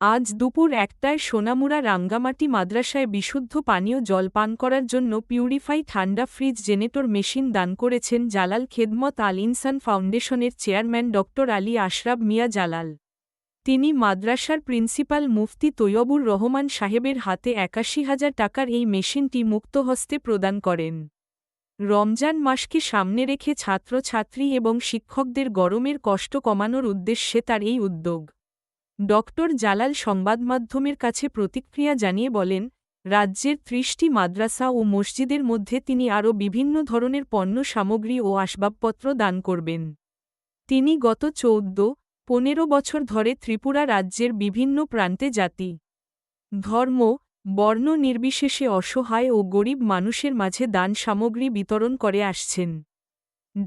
আজ দুপুর একটায় সোনামুড়া রাঙ্গামাটি মাদ্রাসায় বিশুদ্ধ পানীয় জল পান করার জন্য পিউরিফাই ঠান্ডা ফ্রিজ জেনেটর মেশিন দান করেছেন জালাল খেদমত আল ইনসান ফাউন্ডেশনের চেয়ারম্যান ড আলী আশরাফ মিয়া জালাল। তিনি মাদ্রাসার প্রিন্সিপাল মুফতি তৈয়বুর রহমান সাহেবের হাতে একাশি হাজার টাকার এই মেশিনটি মুক্তহস্তে প্রদান করেন। রমজান মাসকে সামনে রেখে ছাত্রছাত্রী এবং শিক্ষকদের গরমের কষ্ট কমানোর উদ্দেশ্যে তার এই উদ্যোগ। ডক্টর জালাল সংবাদমাধ্যমের কাছে প্রতিক্রিয়া জানিয়ে বলেন, রাজ্যের ত্রিশটি মাদ্রাসা ও মসজিদের মধ্যে তিনি আরও বিভিন্ন ধরনের পণ্য, সামগ্রী ও আসবাবপত্র দান করবেন। তিনি গত চৌদ্দ, পনেরো বছর ধরে ত্রিপুরা রাজ্যের বিভিন্ন প্রান্তে জাতি। ধর্ম, বর্ণ নির্বিশেষে অসহায় ও গরিব মানুষের মাঝে দান সামগ্রী বিতরণ করে আসছেন।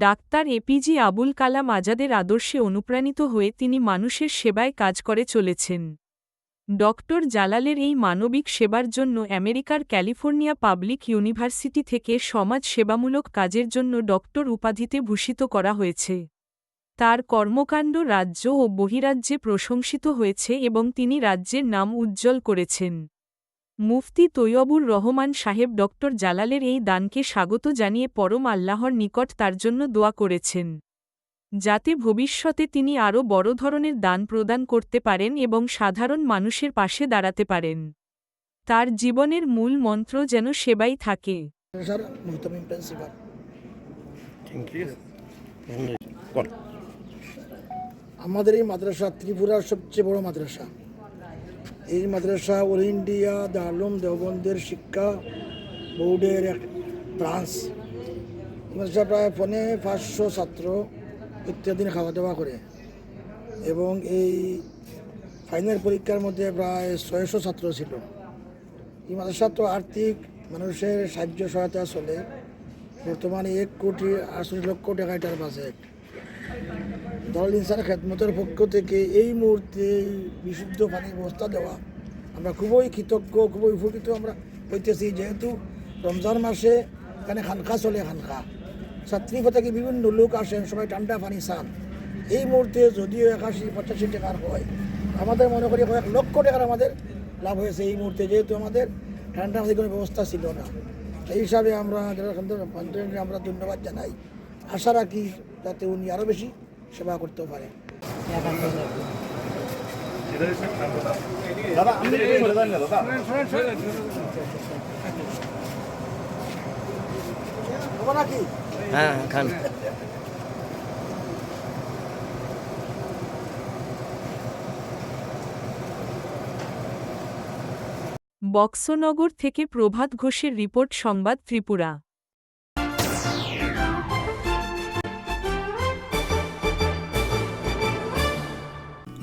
ডাক্তার এপিজি আবুল কালাম আজাদের আদর্শে অনুপ্রাণিত হয়ে তিনি মানুষের সেবায় কাজ করে চলেছেন। ডক্টর জালালের এই মানবিক সেবার জন্য আমেরিকার ক্যালিফোর্নিয়া পাবলিক ইউনিভার্সিটি থেকে সমাজ সেবামূলক কাজের জন্য ডক্টর উপাধিতে ভূষিত করা হয়েছে। তার কর্মকাণ্ড রাজ্য ও বহিরাজ্যে প্রশংসিত হয়েছে এবং তিনি রাজ্যের নাম উজ্জ্বল করেছেন। মুফতি তৈয়বুর রহমান সাহেব ডক্টর জালালের এই দানকে স্বাগত জানিয়ে পরম আল্লাহর নিকট তার জন্য দোয়া করেছেন। যাতে ভবিষ্যতে তিনি আরও বড় ধরনের দান প্রদান করতে পারেন এবং সাধারণ মানুষের পাশে দাঁড়াতে পারেন। তার জীবনের মূল মন্ত্র যেন সেবাই থাকে। আমাদের এই মাদ্রাসা ত্রিপুরার সবচেয়ে বড় মাদ্রাসা। এই মাদ্রাসা অল ইন্ডিয়া দারুম দেওবন্দের শিক্ষা বোর্ডের এক ব্রাঞ্চ। মাদ্রাসা প্রায় পনে পাঁচশো ছাত্র ইত্যাদি খাওয়া দাওয়া করে এবং এই ফাইনাল পরীক্ষার মধ্যে প্রায় ছয়শো ছাত্র ছিল। এই মাদ্রাসা তো আর্থিক মানুষের সাহায্য সহায়তা চলে। বর্তমানে এক কোটি আটচল্লিশ লক্ষ টাকা এটার বাজেট দল ইনসান খেদমতের পক্ষ থেকে এই মুহূর্তে বিশুদ্ধ পানির ব্যবস্থা দেওয়া। আমরা খুবই কৃতজ্ঞ, খুবই উপকৃত আমরা হইতেছি। যেহেতু রমজান মাসে এখানে খানখা চলে খানখা ছাত্রী থেকে বিভিন্ন লোক আসেন, সবাই ঠান্ডা পানি চান। এই মুহূর্তে যদিও একাশি, পঁচাশি টাকার হয়, আমাদের মনে করি কয়েক লক্ষ টাকার আমাদের লাভ হয়েছে এই মুহূর্তে, যেহেতু আমাদের ঠান্ডা পানির কোনো ব্যবস্থা ছিল না। সেই হিসাবে আমরা যারা আমরা ধন্যবাদ জানাই। আশা রাখি যাতে উনি আরও বেশি সেবা করতে পারে। দাদা দাদা। নাকি হ্যাঁ খান। বক্সনগর থেকে প্রভাত ঘোষের রিপোর্ট সংবাদ ত্রিপুরা।